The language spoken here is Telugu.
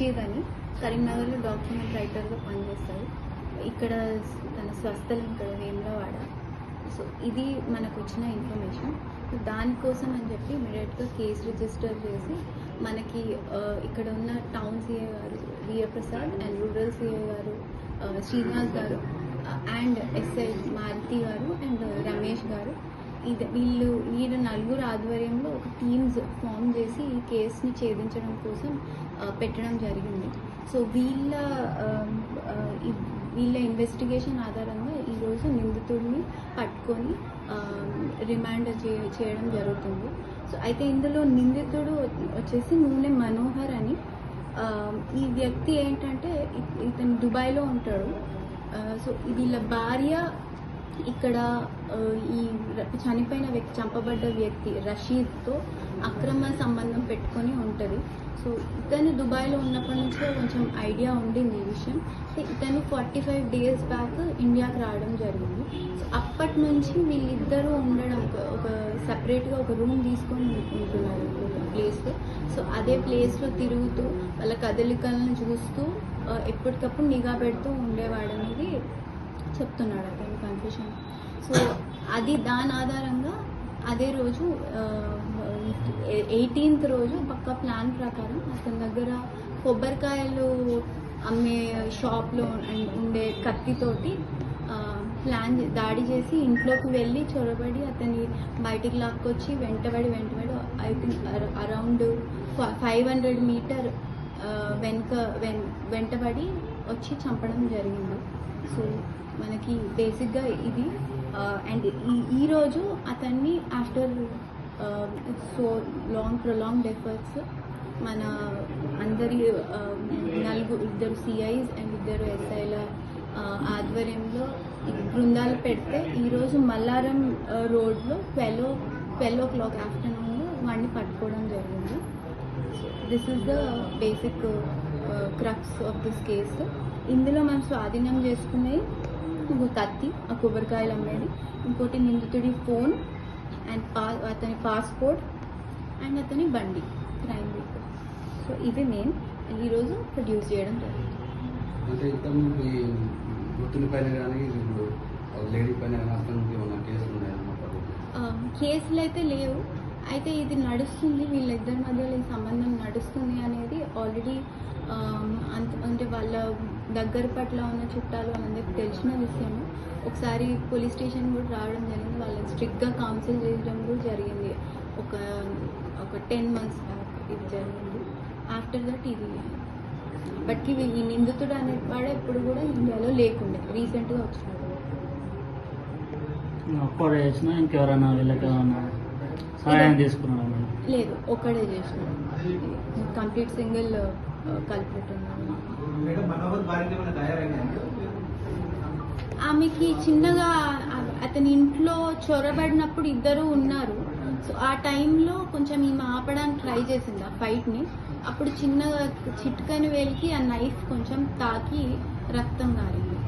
కేర్ అని కరీంనగర్లో డాక్యుమెంట్ రైటర్గా పనిచేస్తారు ఇక్కడ తన స్వస్థలం ఇక్కడ వేములవాడ సో ఇది మనకు వచ్చిన ఇన్ఫర్మేషన్ దానికోసం అని చెప్పి ఇమీడియట్గా కేసు రిజిస్టర్ చేసి మనకి ఇక్కడ ఉన్న టౌన్ సిఏ గారు VA Prasad and rural CA గారు శ్రీనివాస్ గారు అండ్ ఎస్ఐ మారుతి గారు అండ్ రమేష్ గారు ఇది వీళ్ళు వీరు నలుగురు ఆధ్వర్యంలో ఒక టీమ్స్ ఫామ్ చేసి ఈ కేసుని ఛేదించడం కోసం పెట్టడం జరిగింది. సో వీళ్ళ వీళ్ళ ఇన్వెస్టిగేషన్ ఆధారంగా ఈరోజు నిందితుడిని పట్టుకొని రిమాండ్ చే చేయడం జరుగుతుంది. సో అయితే ఇందులో నిందితుడు వచ్చేసి నూనె మనోహర్ అని ఈ వ్యక్తి ఏంటంటే ఇతను దుబాయ్లో ఉంటాడు. సో వీళ్ళ భార్య ఇక్కడ ఈ చనిపోయిన వ్యక్తి చంపబడ్డ వ్యక్తి రషీద్తో అక్రమ సంబంధం పెట్టుకొని ఉంటుంది. సో ఇతను దుబాయ్లో ఉన్నప్పటి నుంచే కొంచెం ఐడియా ఉండింది ఈ విషయం. ఇతను ఫార్టీ ఫైవ్ డేస్ బ్యాక్ ఇండియాకి రావడం జరిగింది. సో అప్పటి నుంచి వీళ్ళిద్దరూ ఉండడం ఒక- సపరేట్గా ఒక రూమ్ తీసుకొని ఉంటున్నారు ప్లేస్లో. సో అదే ప్లేస్లో తిరుగుతూ వాళ్ళ కదలికలను చూస్తూ ఎప్పటికప్పుడు నిఘా పెడుతూ ఉండేవాడు అనేది చెప్తున్నాడు అతను కన్ఫ్యూషన్ సో అది దాని ఆధారంగా అదే రోజు ఎయిటీన్త్ రోజు పక్క ప్లాన్ ప్రకారం అతని దగ్గర కొబ్బరికాయలు అమ్మే షాప్లో ఉండే కత్తితోటి ప్లాన్ దాడి చేసి ఇంట్లోకి వెళ్ళి చొరబడి అతన్ని బయటికి లాక్కొచ్చి వెంటబడి వెంటబడి I think around five hundred meter వెనుక వెన్ వెంటబడి వచ్చి చంపడం జరిగింది. సో మనకి బేసిక్గా ఇది అండ్ ఈ ఈరోజు అతన్ని after so long prolong efforts మన అందరి నలుగురు ఇద్దరు సిఐస్ అండ్ ఇద్దరు ఎస్ఐల ఆధ్వర్యంలో బృందాలు పెడితే ఈరోజు మల్లారం రోడ్లో ట్వెల్వ్ ట్వెల్వ్ ఓ క్లాక్ ఆఫ్టర్నూన్లో వాడిని పట్టుకోవడం జరిగింది. This is the basic crux of this case ఇందులో మనం స్వాధీనం చేసుకునేది ఒక కత్తి ఆ కొబ్బరికాయలు అమ్మేది. ఇంకోటి నిందితుడి ఫోన్ అండ్ పా అతని పాస్పోర్ట్ అండ్ అతని బండి క్రైమ్ వెహికల్ సో ఇవి మేము ఈరోజు ప్రొడ్యూస్ చేయడం జరిగింది. అంటే ఈ వృత్తుల పైన కానీ లేడీ పైన కేసులు అయితే లేవు. అయితే ఇది నడుస్తుంది వీళ్ళిద్దరి మధ్యలో ఈ సంబంధం నడుస్తుంది అనేది ఆల్రెడీ um, అంత అంటే వాళ్ళ దగ్గర పట్ల ఉన్న చుట్టాలు వాళ్ళందరికీ తెలిసిన విషయము. ఒకసారి పోలీస్ స్టేషన్ కూడా రావడం జరిగింది. వాళ్ళని స్ట్రిక్ట్గా కౌన్సిల్ చేయడం కూడా జరిగింది. ఒక ఒక టెన్ మంత్స్ బ్యాక్ ఇది జరిగింది. ఆఫ్టర్ దట్ ఇది బట్కి ఈ నిందితుడు అనేవాడు ఎప్పుడు కూడా ఇండియాలో లేకుండే రీసెంట్గా వచ్చినాడు చేసినా ఇంకెవరైనా వీళ్ళకి ఏమైనా సహాయం తీసుకున్నాను లేదు ఒక్కడే చేసినాను కంప్లీట్ సింగిల్ కల్పెట్ ఆమెకి చిన్నగా అతని ఇంట్లో చొరబడినప్పుడు ఇద్దరు ఉన్నారు. సో ఆ టైంలో కొంచెం ఈమె ఆపడానికి ట్రై చేసింది ఆ ఫైట్ని. అప్పుడు చిన్నగా చిట్కని వెళ్ళి ఆ నైఫ్ కొంచెం తాకి రక్తం కారింది